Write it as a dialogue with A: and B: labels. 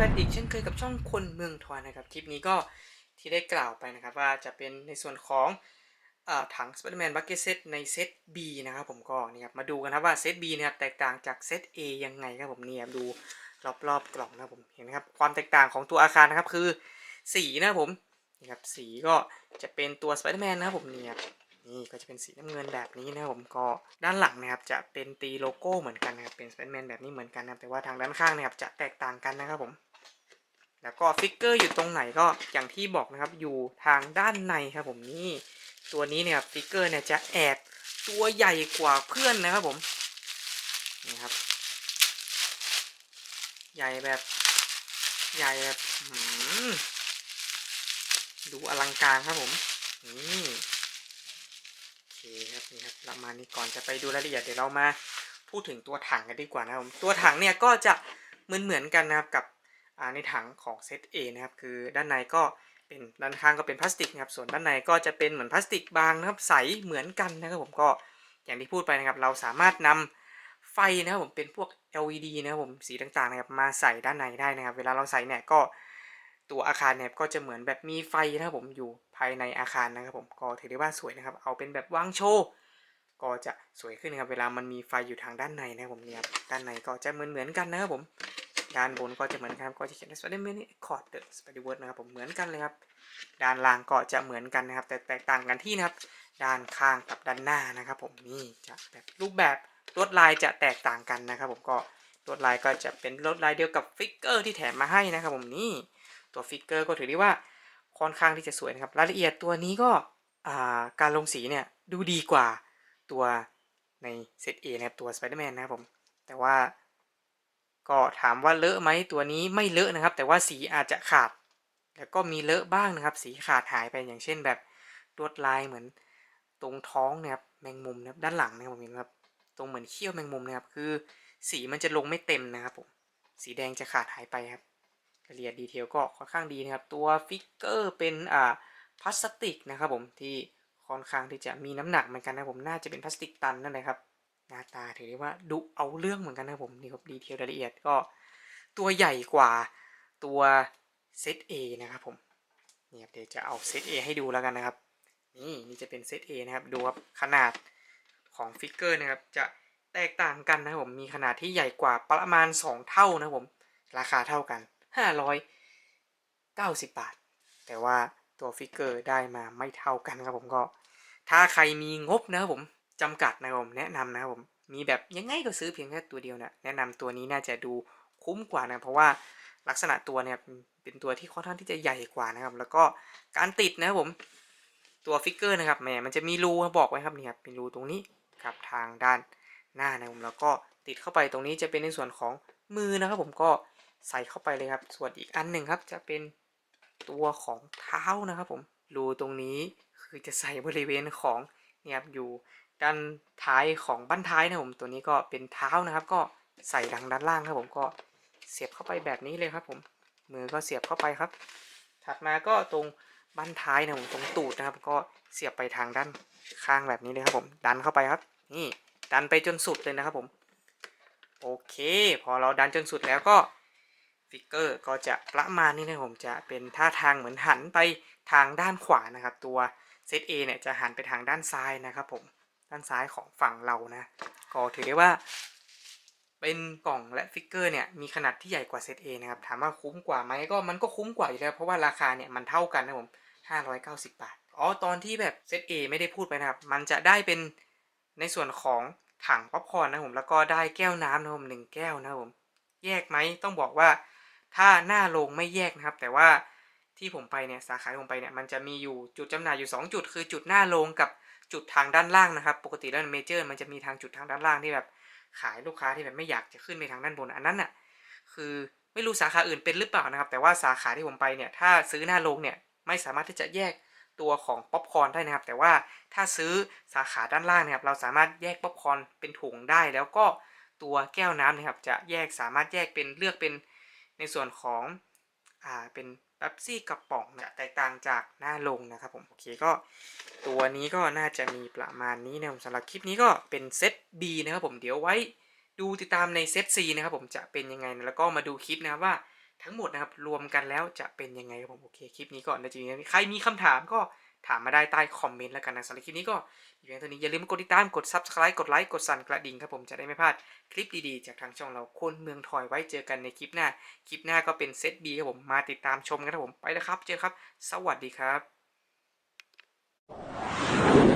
A: กันอีกเช่นเคยกับช่องคนเมืองทอยนะครับคลิปนี้ก็ที่ได้กล่าวไปนะครับว่าจะเป็นในส่วนของอถัง Spider-Man Bucket Set ในเซต B นะครับผมก็นี่ครับมาดูกันครับว่าเซต B เนี่ยครับแตกต่างจากเซต A ยังไงครับผมเนี่ยดูรอบๆกล่องนะผมเห็นไหมครับความแตกต่างของตัวอาคารนะครับคือสีนะผมนี่ครับสีก็จะเป็นตัว Spider-Man นนะครับผมเนี่ยนี่ก็จะเป็นสีน้ำเงินแบบนี้นะครับผมก็ด้านหลังนะครับจะเป็นตีโลโก้เหมือนกันนะครับเป็น Spider-Man แบบนี้เหมือนกันนะครับแต่ว่าทางด้านข้างนะครับจะแตกต่างกันนะครับผม แล้วก็ฟิกเกอร์อยู่ตรงไหนก็อย่างที่บอกนะครับอยู่ทางด้านในครับผมนี่ตัวนี้เนี่ยฟิกเกอร์เนี่ยจะแอบตัวใหญ่กว่าเพื่อนนะครับผมนี่ครับ ใหญ่แบบใหญ่แบบดูอลังการครับผมนี่โอเคครับนี่ครับประมาณนี้ก่อนจะไปดูรายละเอียดเดี๋ยวเรามาพูดถึงตัวถังกันดีกว่านะครับผมตัวถังเนี่ยก็จะเหมือนเหมือนกันนะครับกับ ในถังของเซต A นะครับคือด้านในก็เป็นด้านข้างก็เป็นพลาสติกนะครับส่วนด้านในก็จะเป็นเหมือนพลาสติกบางนะครับใสเหมือนกันนะครับผมก็อย่างที่พูดไปนะครับ เราสามารถนำไฟนะครับผมเป็นพวก LED นะครับผมสีต่างๆนะครับมาใส่ด้านในได้นะครับ เวลาเราใส่เนี่ยก็ตัวอาคารเนี่ยก็จะเหมือนแบบมีไฟนะครับผมอยู่ภายในอาคารนะครับผมก็ถือได้ว่าสวยนะครับ เอาเป็นแบบวางโชว์ก็จะสวยขึ้นนะครับเวลามันมีไฟอยู่ทางด้านในนะครับผมเนี่ยด้านในก็จะเหมือนเหมือนกันนะครับผม ด้านบนก็จะเหมือนกันครับก็จะเขียน Spider-Man Accord The Spider-Verse นะครับผมเหมือนกันเลยครับ ด้านล่างก็จะเหมือนกันนะครับ แต่แตกต่างกันที่นะครับ ด้านข้างกับด้านหน้านะครับผมนี่จะแบบรูปแบบลวดลายจะแตกต่างกันนะครับ ผมก็ลวดลายก็จะเป็นลวดลายเดียวกับฟิกเกอร์ที่แถมมาให้นะครับ ผมนี่ตัวฟิกเกอร์ก็ถือได้ว่าค่อนข้างที่จะสวยนะครับ รายละเอียดตัวนี้ก็การลงสีเนี่ยดูดีกว่าตัวในเซต A นะครับตัว Spider-Man นะครับผม แต่ว่า ก็ถามว่าเลอะไหมตัวนี้ไม่เลอะนะครับ แต่ว่าสีอาจจะขาด แล้วก็มีเลอะบ้างนะครับ สีขาดหายไปอย่างเช่นแบบลวดลายเหมือนตรงท้องนี่ยครับแมงมุมนะครับด้านหลังนะครับผมเห็นครับ ตรงเหมือนเขี้ยวแมงมุมนะครับ คือสีมันจะลงไม่เต็มนะครับผมสีแดงจะขาดหายไปครับรายละเอียดดีเทลก็ค่อนข้างดีนะครับ ตัวฟิกเกอร์เป็นอ่าพลาสติกนะครับผมที่ค่อนข้างที่จะมีน้ำหนักเหมือนกันนะผมน่าจะเป็นพลาสติกตันนั่นแหละครับ หน้าตาถือได้ว่าดุเอาเรื่องเหมือนกันนะผมนี่ครับดีเทลรายละเอียดก็ตัวใหญ่กว่าตัวเซต A นะครับผมนี่ครับเดี๋ยวจะเอาเซต A ให้ดูแล้วกันนะครับ นี่นี่จะเป็นเซต A นะครับดูครับขนาดของฟิกเกอร์นะครับจะแตกต่างกันนะครับผมมีขนาดที่ใหญ่กว่าประมาณ 2 เท่านะผมราคาเท่ากัน 590 บาท แต่ว่าตัวฟิกเกอร์ได้มาไม่เท่ากันครับผมก็ ถ้าใครมีงบนะครับผม จำกัดนะครับผมแนะนำนะครับผมมีแบบยังไงก็ซื้อเพียงแค่ตัวเดียวนะแนะนำตัวนี้น่าจะดูคุ้มกว่านะเพราะว่าลักษณะตัวเนี่ยเป็นตัวที่ค่อนข้างที่จะใหญ่กว่านะครับ แล้วก็การติดนะครับผมตัวฟิกเกอร์นะครับแหมมันจะมีรูบอกไว้ครับนี่ครับเป็นรูตรงนี้ครับทางด้านหน้านะครับผมแล้วก็ติดเข้าไปตรงนี้จะเป็นในส่วนของมือนะครับ ผมก็ใส่เข้าไปเลยครับ ส่วนอีกอันหนึ่งครับ จะเป็นตัวของเท้านะครับ ผมรูตรงนี้คือจะใส่บริเวณของ นี่ยครับอยู่ด้านท้ายของบั้นท้ายนะผมตัวนี้ก็เป็นเท้านะครับ ก็ใส่ดังด้านล่างครับผมก็เสียบเข้าไปแบบนี้เลยครับ ผมมือก็เสียบเข้าไปครับ ถัดมาก็ตรงบั้นท้ายนะผมตรงตูดนะครับ ก็เสียบไปทางด้านข้างแบบนี้เลยครับผมดันเข้าไปครับ นี่ดันไปจนสุดเลยนะครับผมโอเค พอเราดันจนสุดแล้วก็ฟิกเกอร์ก็จะประมาณนี้นะผมจะเป็นท่าทางเหมือนหันไปทางด้านขวานะครับ ตัว เซต A เนี่ยจะหันไปทางด้านซ้ายนะครับผมด้านซ้ายของฝั่งเรานะ ก็ถือได้ว่า เป็นกล่องและฟิกเกอร์เนี่ยมีขนาดที่ใหญ่กว่าเซต A นะครับ ถามว่าคุ้มกว่าไหมก็มันก็คุ้มกว่าอยู่แล้ว เพราะว่าราคาเนี่ยมันเท่ากันนะผม590 บาท อ๋อ ตอนที่แบบเซต A ไม่ได้พูดไปนะครับ มันจะได้เป็นในส่วนของถังป๊อปคอร์นนะผม แล้วก็ได้แก้วน้ำนะผมหนึ่งแก้วนะผม แยกไหมต้องบอกว่าถ้าหน้าโรงไม่แยกนะครับ แต่ว่า ที่ผมไปเนี่ยสาขาที่ผมไปเนี่ยมันจะมีอยู่จุดจำหน่ายอยู่ 2 จุด คือจุดหน้าโรงกับจุดทางด้านล่างนะครับ ปกติแล้วเมเจอร์ มันจะมีทางจุดทางด้านล่างที่แบบขายลูกค้าที่แบบไม่อยากจะขึ้นไปทางด้านบนอันนั้นน่ะคือไม่รู้สาขาอื่นเป็นหรือเปล่านะครับ แต่ว่าสาขาที่ผมไปเนี่ยถ้าซื้อหน้าโรงเนี่ยไม่สามารถที่จะแยกตัวของป๊อปคอร์นได้นะครับ แต่ว่าถ้าซื้อสาขาด้านล่างนะครับ เราสามารถแยกป๊อปคอร์นเป็นถุงได้ แล้วก็ตัวแก้วน้ำนะครับ จะแยกสามารถแยกเป็นเลือกเป็นในส่วนของอ่าเป็น เป๊ปซี่กระป๋องเนี่ยแตกต่างจากหน้าลงนะครับผม โอเคก็ตัวนี้ก็น่าจะมีประมาณนี้นะครับสำหรับคลิปนี้ก็เป็นเซต B นะครับผมเดี๋ยวไว้ดูติดตามในเซต C นะครับผมจะเป็นยังไงนะแล้วก็มาดูคลิปนะครับว่าทั้งหมดนะครับรวมกันแล้วจะเป็นยังไงครับผมโอเคคลิปนี้ก่อนนะจริงๆใครมีคำถามก็ ถามมาได้ใต้คอมเมนต์แล้วกันนะสำหรับคลิปนี้ก็อยู่เพียงเท่านี้อย่าลืมกดติดตามกด subscribe กดไลค์กดสั่นกระดิ่งครับผมจะได้ไม่พลาดคลิปดีๆ จากทางช่องเราคนเมืองทอยไว้เจอกันในคลิปหน้า คลิปหน้าก็เป็นเซตบีครับผมมาติดตามชมกันครับผมไปแล้วครับ เจอครับ สวัสดีครับ